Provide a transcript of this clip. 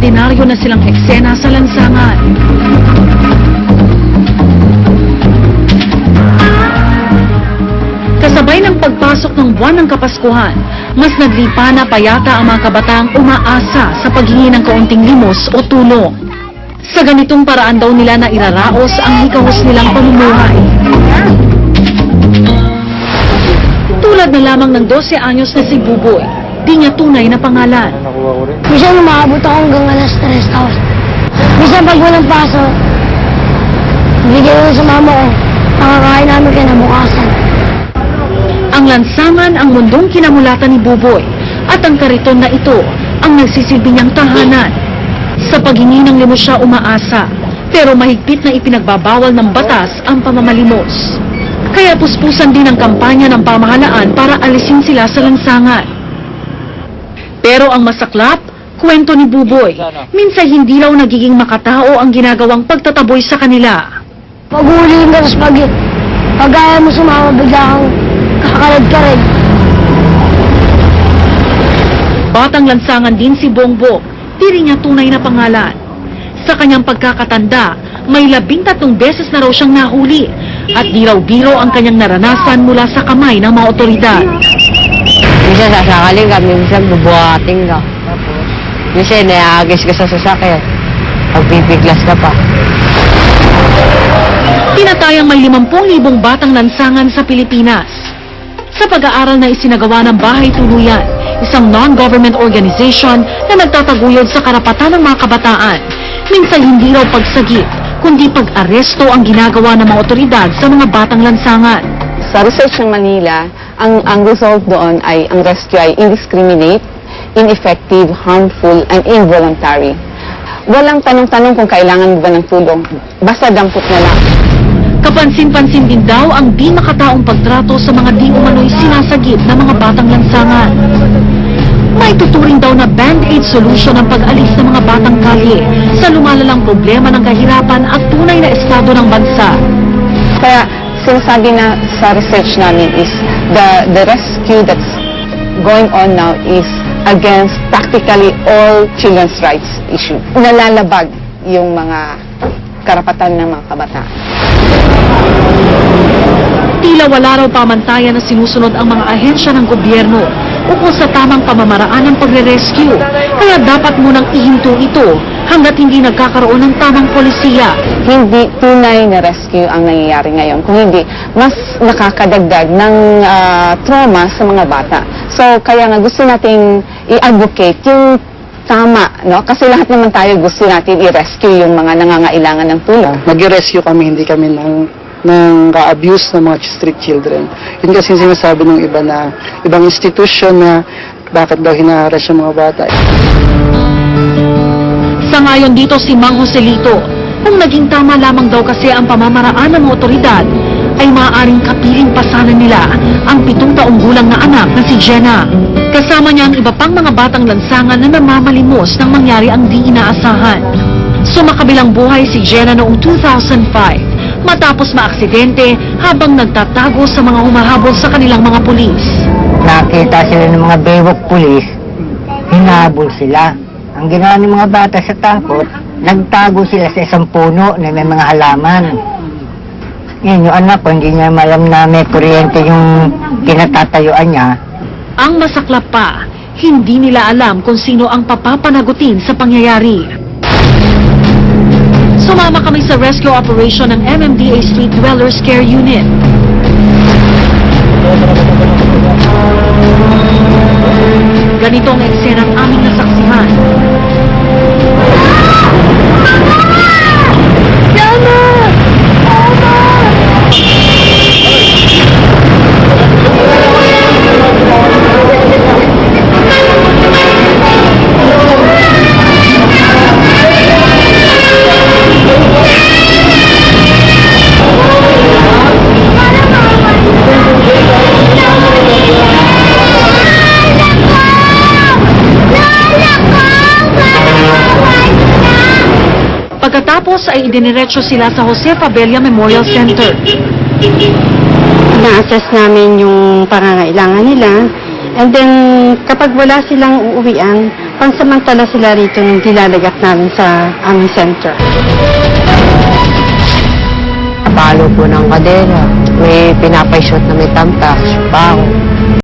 ordinaryo na silang eksena sa lansangan. Kasabay ng pagpasok ng buwan ng Kapaskuhan, mas naglipa na payata ang mga kabataang umaasa sa paghingi ng kaunting limos o tulong. Sa ganitong paraan daw nila na iraraos ang hikahos nilang pamumuhay. Tulad na lamang ng 12 anyos na si Buboy, di niya tunay na pangalan. Minsan umaabot ako hanggang alas 3 hours. Minsan pag walang pasok, bigay ko sa mama ko, makakain namin kinabukasan. Ang lansangan ang mundong kinamulatan ni Buboy at ang kariton na ito ang nagsisilbi niyang tahanan. Sa paghingi ng limos siya umaasa, pero mahigpit na ipinagbabawal ng batas ang pamamalimos. Kaya puspusan din ang kampanya ng pamahalaan para alisin sila sa lansangan. Pero ang masaklap, kwento ni Buboy, minsan hindi raw nagiging makatao ang ginagawang pagtataboy sa kanila. Pag huliin ka sa spaghetti, pag ayaw mo sumama, bigla kang kakalad ka rin. Batang lansangan din si Bongbong, di rin niya tunay na pangalan. Sa kanyang pagkakatanda, may labing tatlong beses na raw siyang nahuli at di raw biro ang kanyang naranasan mula sa kamay ng mga otoridad. Minsan sasakalin ka, minsan bubuhating ka. Minsan naiagis ka sa sasakyan. Pagpipiglas ka pa. Tinatayang may 50,000 batang lansangan sa Pilipinas. Sa pag-aaral na isinagawa ng Bahay Tuluyan, isang non-government organization na nagtataguyod sa karapatan ng mga kabataan, minsan hindi raw pagsagip, kundi pag-aresto ang ginagawa ng mga otoridad sa mga batang lansangan. Sa research ng Manila, ang, ang result doon ay ang rescue ay indiscriminate, ineffective, harmful, and involuntary. Walang tanong-tanong kung kailangan mo ba ng tulong. Basta dampot na lang. Kapansin-pansin din daw ang di makataong pagtrato sa mga di umano'y sinasagip ng mga batang lansangan. May tuturing daw na band-aid solution ang pag-alis ng mga batang kalye sa lumalalang problema ng kahirapan at tunay na estado ng bansa. Kaya sinasabi na sa research namin is the, the rescue that's going on now is against practically all children's rights issue. Nalalabag yung mga karapatan ng mga kabataan. Tila wala raw pamantayan na sinusunod ang mga ahensya ng gobyerno ukol sa tamang pamamaraan ng pagre-rescue. Kaya dapat munang ihinto ito hanggat hindi nagkakaroon ng tamang polisiya. Hindi tunay na rescue ang nangyayari ngayon. Kung hindi, mas nakakadagdag ng ah, trauma sa mga bata. So, kaya nga gusto nating i-advocate yung tama, no? Kasi lahat naman tayo gusto natin i-rescue yung mga nangangailangan ng tulong. nag-rescue kami, hindi kami ng ng ka-abuse ng mga street children. Yun kasi sinasabi ng iba na ibang institution na bakit daw hinaharas yung mga bata. Sa ngayon dito si Mang Joselito, kung naging tama lamang daw kasi ang pamamaraan ng otoridad, ay maaaring kapiling pa sana nila ang pitong taong gulang na anak na si Jenna. Kasama niya ang iba pang mga batang lansangan na namamalimos nang mangyari ang di inaasahan. Sumakabilang buhay si Jenna noong 2005 matapos maaksidente habang nagtatago sa mga humahabol sa kanilang mga pulis. Nakita sila ng mga baywalk police, hinabol sila. Ang ginawa ng mga bata sa takot, nagtago sila sa isang puno na may mga halaman. Yun, yung anak ko, hindi niya malam na may kuryente yung kinatatayuan niya. Ang masaklap pa, hindi nila alam kung sino ang papapanagutin sa pangyayari. Sumama kami sa rescue operation ng MMDA Street Dwellers Care Unit. Ganito ang matapos ay idiniretso sila sa Jose Pabella Memorial Center. Na-assess namin yung pangangailangan nila. And then, kapag wala silang uuwian, pansamantala sila rito nung dilalagat namin sa aming center. Palo po ng kadena. May pinapaisot na may tamtak, bang.